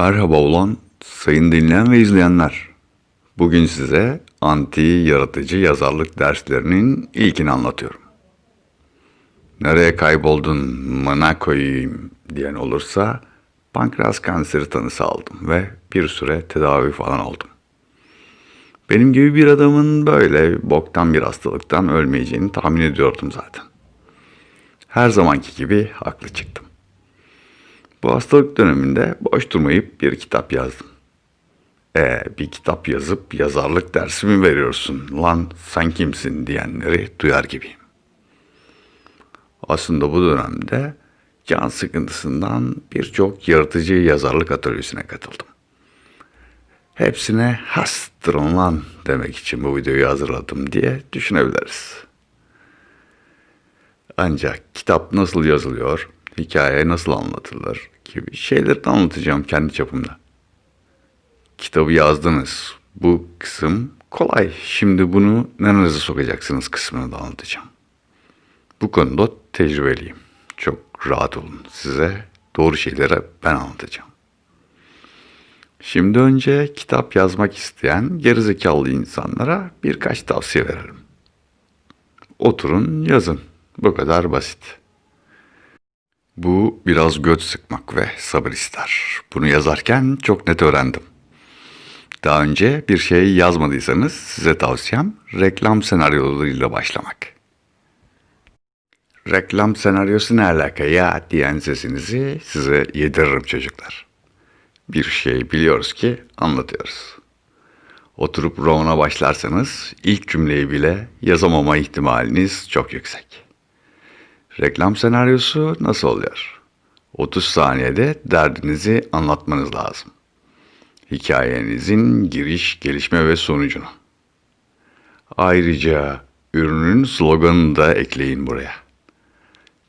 Merhaba olan sayın dinleyen ve izleyenler. Bugün size anti yaratıcı yazarlık derslerinin ilkini anlatıyorum. Nereye kayboldun mına koyayım diyen olursa pankreas kanseri tanısı aldım ve bir süre tedavi falan oldum. Benim gibi bir adamın böyle boktan bir hastalıktan ölmeyeceğini tahmin ediyordum zaten. Her zamanki gibi haklı çıktım. Bu hastalık döneminde boş durmayıp bir kitap yazdım. E bir kitap yazıp yazarlık dersi mi veriyorsun lan sen kimsin diyenleri duyar gibiyim. Aslında bu dönemde can sıkıntısından birçok yaratıcı yazarlık atölyesine katıldım. Hepsine hastırın lan demek için bu videoyu hazırladım diye düşünebiliriz. Ancak kitap nasıl yazılıyor, hikaye nasıl anlatılır gibi şeyleri de anlatacağım kendi çapımda. Kitabı yazdınız. Bu kısım kolay. Şimdi bunu nerenize sokacaksınız kısmını da anlatacağım. Bu konuda tecrübeliyim. Çok rahat olun. Size doğru şeyleri ben anlatacağım. Şimdi önce kitap yazmak isteyen gerizekalı insanlara birkaç tavsiye verelim. Oturun yazın. Bu kadar basit. Bu biraz göt sıkmak ve sabır ister. Bunu yazarken çok net öğrendim. Daha önce bir şey yazmadıysanız size tavsiyem reklam senaryolarıyla başlamak. Reklam senaryosu ne alaka ya diyen sesinizi size yediririm çocuklar. Bir şey biliyoruz ki anlatıyoruz. Oturup romana başlarsanız ilk cümleyi bile yazamama ihtimaliniz çok yüksek. Reklam senaryosu nasıl oluyor? 30 saniyede derdinizi anlatmanız lazım. Hikayenizin giriş, gelişme ve sonucunu. Ayrıca ürünün sloganını da ekleyin buraya.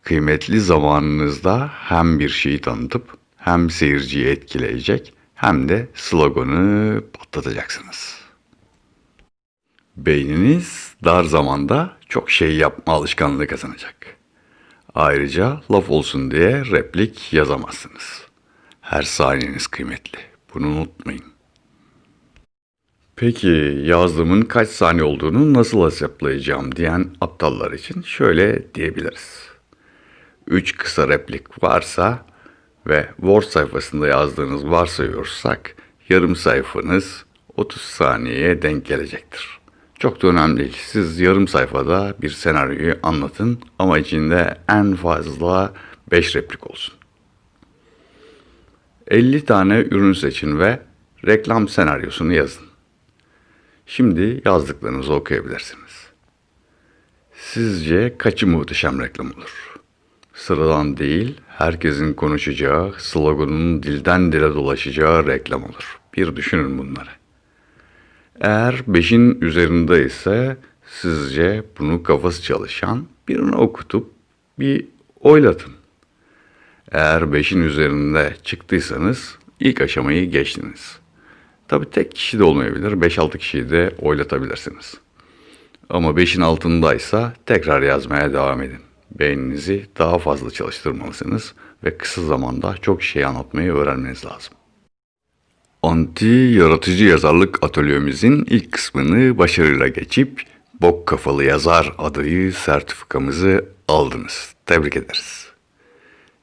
Kıymetli zamanınızda hem bir şeyi tanıtıp hem seyirciyi etkileyecek hem de sloganı patlatacaksınız. Beyniniz dar zamanda çok şey yapma alışkanlığı kazanacak. Ayrıca laf olsun diye replik yazamazsınız. Her saniyeniz kıymetli. Bunu unutmayın. Peki yazdığımın kaç saniye olduğunu nasıl hesaplayacağım diyen aptallar için şöyle diyebiliriz. 3 kısa replik varsa ve Word sayfasında yazdığınız varsayıyorsak yarım sayfanız 30 saniyeye denk gelecektir. Çok da önemli. Siz yarım sayfada bir senaryoyu anlatın ama içinde en fazla 5 replik olsun. 50 tane ürün seçin ve reklam senaryosunu yazın. Şimdi yazdıklarınızı okuyabilirsiniz. Sizce kaçı muhteşem reklam olur? Sıradan değil, herkesin konuşacağı, sloganın dilden dile dolaşacağı reklam olur. Bir düşünün bunları. Eğer 5'in üzerinde ise sizce bunu kafası çalışan birine okutup bir oylatın. Eğer 5'in üzerinde çıktıysanız ilk aşamayı geçtiniz. Tabi tek kişi de olmayabilir, 5-6 kişiyi de oylatabilirsiniz. Ama 5'in altındaysa tekrar yazmaya devam edin. Beyninizi daha fazla çalıştırmalısınız ve kısa zamanda çok şey anlatmayı öğrenmeniz lazım. Anti yaratıcı yazarlık atölyemizin ilk kısmını başarıyla geçip Bok Kafalı Yazar adayı sertifikamızı aldınız. Tebrik ederiz.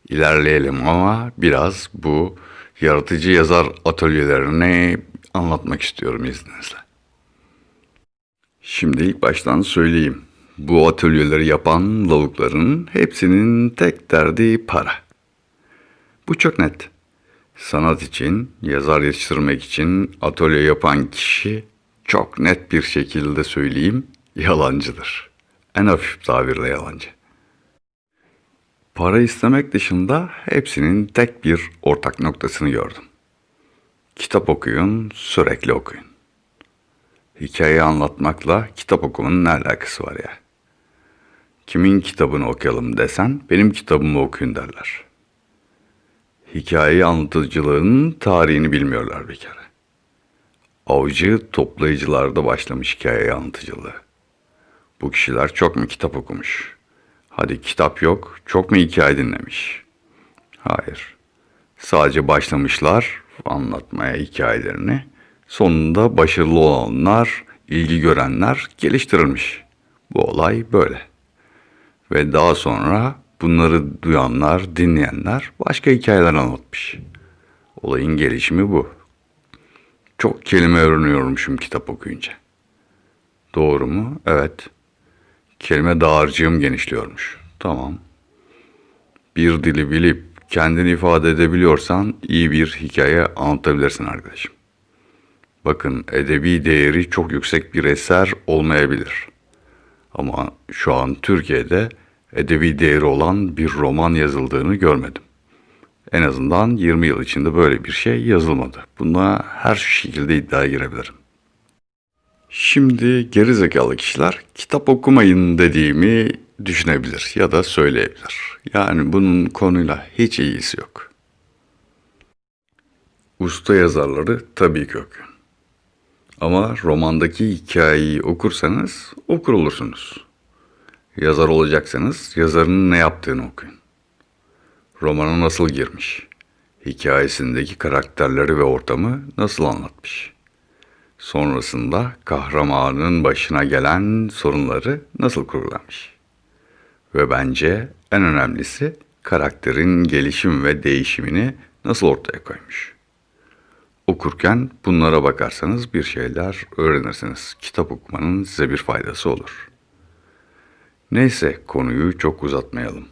İlerleyelim ama biraz bu yaratıcı yazar atölyelerini anlatmak istiyorum izninizle. Şimdi ilk baştan söyleyeyim. Bu atölyeleri yapan lavukların hepsinin tek derdi para. Bu çok net. Sanat için, yazar yetiştirmek için atölye yapan kişi çok net bir şekilde söyleyeyim yalancıdır. En hafif tabirle yalancı. Para istemek dışında hepsinin tek bir ortak noktasını gördüm. Kitap okuyun, sürekli okuyun. Hikaye anlatmakla kitap okumanın ne alakası var ya? Kimin kitabını okuyalım desen benim kitabımı okuyun derler. Hikaye anlatıcılığının tarihini bilmiyorlar bir kere. Avcı toplayıcılarda başlamış hikaye anlatıcılığı. Bu kişiler çok mu kitap okumuş? Hadi kitap yok, çok mu hikaye dinlemiş? Hayır. Sadece başlamışlar anlatmaya hikayelerini. Sonunda başarılı olanlar, ilgi görenler geliştirilmiş. Bu olay böyle. Ve daha sonra bunları duyanlar, dinleyenler başka hikayeler anlatmış. Olayın gelişimi bu. Çok kelime öğreniyormuşum kitap okuyunca. Doğru mu? Evet. Kelime dağarcığım genişliyormuş. Tamam. Bir dili bilip kendini ifade edebiliyorsan iyi bir hikaye anlatabilirsin arkadaşım. Bakın edebi değeri çok yüksek bir eser olmayabilir. Ama şu an Türkiye'de edebi değeri olan bir roman yazıldığını görmedim. En azından 20 yıl içinde böyle bir şey yazılmadı. Buna her şekilde iddiaya girebilirim. Şimdi geri zekalı kişiler kitap okumayın dediğimi düşünebilir ya da söyleyebilir. Yani bunun konuyla hiç ilgisi yok. Usta yazarları tabii ki okuyun. Ama romandaki hikayeyi okursanız okur olursunuz. Yazar olacaksanız yazarın ne yaptığını okuyun. Romana nasıl girmiş? Hikayesindeki karakterleri ve ortamı nasıl anlatmış? Sonrasında kahramanın başına gelen sorunları nasıl kurgulamış? Ve bence en önemlisi karakterin gelişim ve değişimini nasıl ortaya koymuş? Okurken bunlara bakarsanız bir şeyler öğrenirsiniz. Kitap okumanın size bir faydası olur. Neyse konuyu çok uzatmayalım.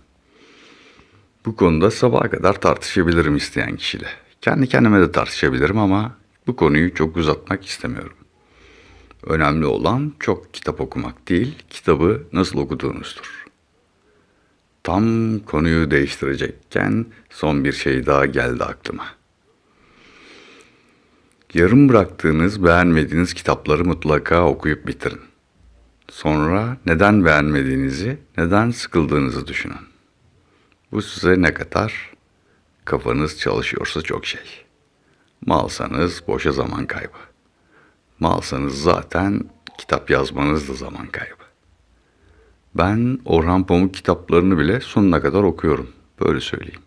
Bu konuda sabaha kadar tartışabilirim isteyen kişiyle. Kendi kendime de tartışabilirim ama bu konuyu çok uzatmak istemiyorum. Önemli olan çok kitap okumak değil, kitabı nasıl okuduğunuzdur. Tam konuyu değiştirecekken son bir şey daha geldi aklıma. Yarım bıraktığınız, beğenmediğiniz kitapları mutlaka okuyup bitirin. Sonra neden beğenmediğinizi, neden sıkıldığınızı düşünün. Bu size ne kadar? Kafanız çalışıyorsa çok şey. Malsanız boşa zaman kaybı. Malsanız zaten kitap yazmanız da zaman kaybı. Ben Orhan Pamuk kitaplarını bile sonuna kadar okuyorum. Böyle söyleyeyim.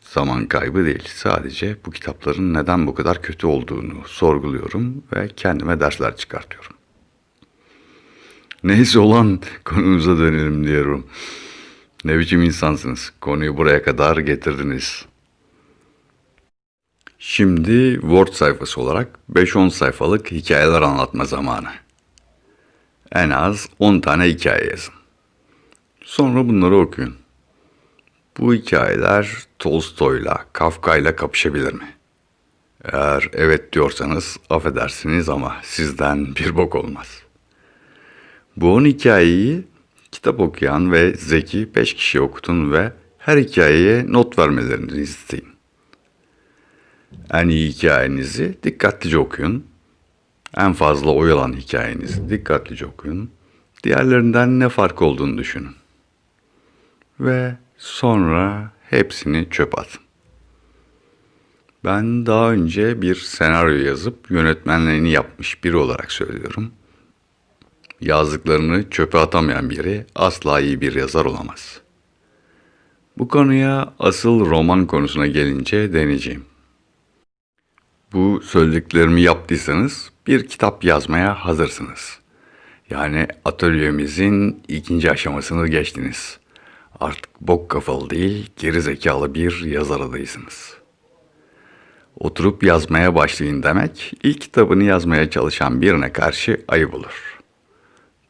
Zaman kaybı değil. Sadece bu kitapların neden bu kadar kötü olduğunu sorguluyorum ve kendime dersler çıkartıyorum. Neyse olan konumuza dönelim diyorum. Ne biçim insansınız? Konuyu buraya kadar getirdiniz. Şimdi Word sayfası olarak 5-10 sayfalık hikayeler anlatma zamanı. En az 10 tane hikaye yazın. Sonra bunları okuyun. Bu hikayeler Tolstoy'la, Kafka'yla kapışabilir mi? Eğer evet diyorsanız affedersiniz ama sizden bir bok olmaz. Bu 10 hikayeyi kitap okuyan ve zeki 5 kişi okutun ve her hikayeye not vermelerini isteyin. En iyi hikayenizi dikkatlice okuyun. En fazla oyalan hikayenizi dikkatlice okuyun. Diğerlerinden ne fark olduğunu düşünün. Ve sonra hepsini çöp atın. Ben daha önce bir senaryo yazıp yönetmenliğini yapmış biri olarak söylüyorum. Yazdıklarını çöpe atamayan biri asla iyi bir yazar olamaz. Bu konuya asıl roman konusuna gelince deneyeceğim. Bu söylediklerimi yaptıysanız bir kitap yazmaya hazırsınız. Yani atölyemizin ikinci aşamasını geçtiniz. Artık bok kafalı değil, geri zekalı bir yazar adaysınız. Oturup yazmaya başlayın demek, ilk kitabını yazmaya çalışan birine karşı ayıp olur.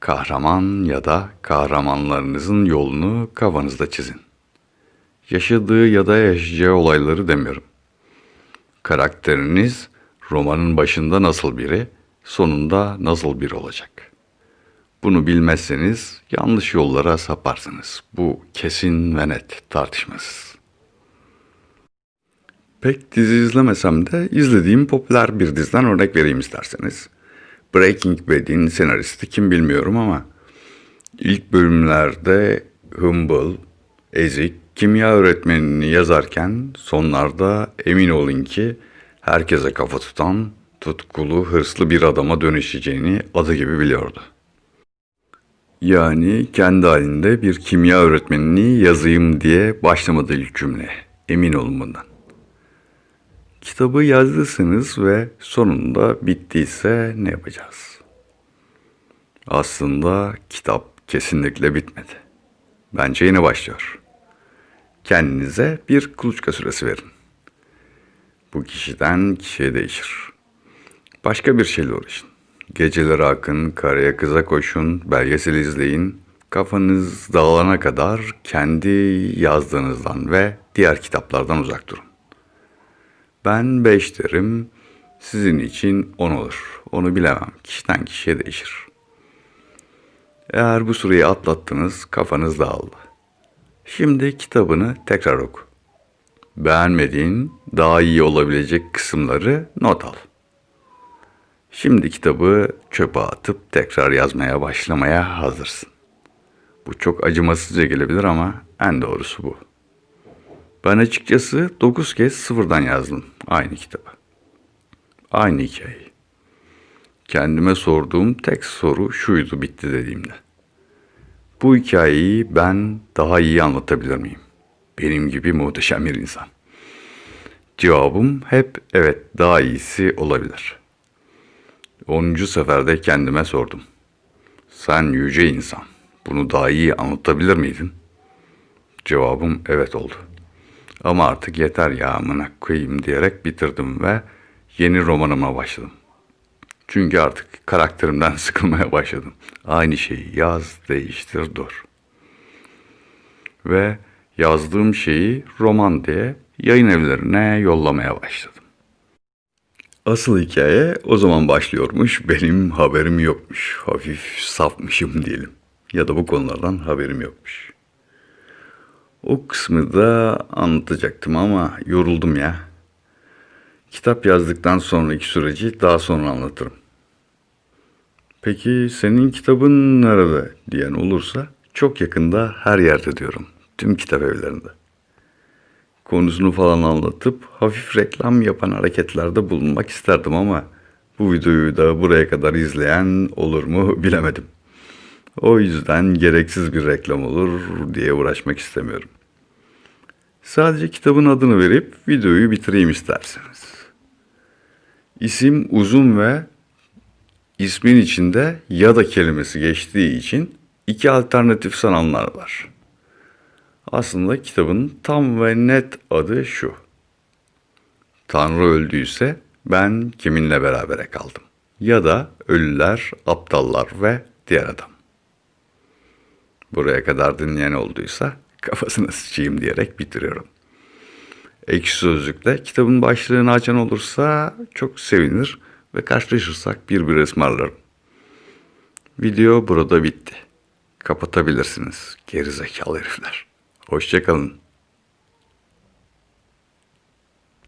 Kahraman ya da kahramanlarınızın yolunu kafanızda çizin. Yaşadığı ya da yaşayacağı olayları demiyorum. Karakteriniz romanın başında nasıl biri, sonunda nasıl biri olacak. Bunu bilmezseniz yanlış yollara saparsınız. Bu kesin ve net, tartışmasız. Pek dizi izlemesem de izlediğim popüler bir diziden örnek vereyim isterseniz. Breaking Bad'in senaristi kim bilmiyorum ama ilk bölümlerde Humble, Ezik, kimya öğretmenini yazarken sonlarda emin olun ki herkese kafa tutan, tutkulu, hırslı bir adama dönüşeceğini adı gibi biliyordu. Yani kendi halinde bir kimya öğretmenini yazayım diye başlamadı ilk cümle. Emin olun bundan. Kitabı yazdısınız ve sonunda bittiyse ne yapacağız? Aslında kitap kesinlikle bitmedi. Bence yeni başlıyor. Kendinize bir kuluçka süresi verin. Bu kişiden kişiye değişir. Başka bir şeyle uğraşın. Geceleri akın, karaya kıza koşun, belgesel izleyin. Kafanız dağılana kadar kendi yazdığınızdan ve diğer kitaplardan uzak durun. Ben 5 derim, sizin için 10 olur. Onu bilemem, kişiden kişiye değişir. Eğer bu süreyi atlattınız, kafanız dağıldı. Şimdi kitabını tekrar oku. Beğenmediğin, daha iyi olabilecek kısımları not al. Şimdi kitabı çöpe atıp tekrar yazmaya başlamaya hazırsın. Bu çok acımasızca gelebilir ama en doğrusu bu. Ben açıkçası 9 kez sıfırdan yazdım aynı kitabı. Aynı hikayeyi. Kendime sorduğum tek soru şuydu bitti dediğimde. Bu hikayeyi ben daha iyi anlatabilir miyim? Benim gibi muhteşem bir insan. Cevabım hep evet daha iyisi olabilir. 10. seferde kendime sordum. Sen yüce insan. Bunu daha iyi anlatabilir miydin? Cevabım evet oldu. Ama artık yeter ya amına koyayım diyerek bitirdim ve yeni romanıma başladım. Çünkü artık karakterimden sıkılmaya başladım. Aynı şeyi yaz, değiştir, dur. Ve yazdığım şeyi roman diye yayın evlerine yollamaya başladım. Asıl hikaye o zaman başlıyormuş. Benim haberim yokmuş. Hafif safmışım diyelim. Ya da bu konulardan haberim yokmuş. O kısmı da anlatacaktım ama yoruldum ya. Kitap yazdıktan sonraki süreci daha sonra anlatırım. Peki senin kitabın nerede diyen olursa çok yakında her yerde diyorum. Tüm kitap evlerinde. Konusunu falan anlatıp hafif reklam yapan hareketlerde bulunmak isterdim ama bu videoyu da buraya kadar izleyen olur mu bilemedim. O yüzden gereksiz bir reklam olur diye uğraşmak istemiyorum. Sadece kitabın adını verip videoyu bitireyim isterseniz. İsim uzun ve ismin içinde ya da kelimesi geçtiği için iki alternatif sananlar var. Aslında kitabın tam ve net adı şu. Tanrı öldüyse ben kiminle berabere kaldım? Ya da ölüler, aptallar ve diğer adam. Buraya kadar dinleyen olduysa kafasına sıçayım diyerek bitiriyorum. Ekşi Sözlük'te kitabın başlığını açan olursa çok sevinir ve karşılaşırsak bir bir ısmarlarım. Video burada bitti. Kapatabilirsiniz gerizekalı herifler. Hoşçakalın.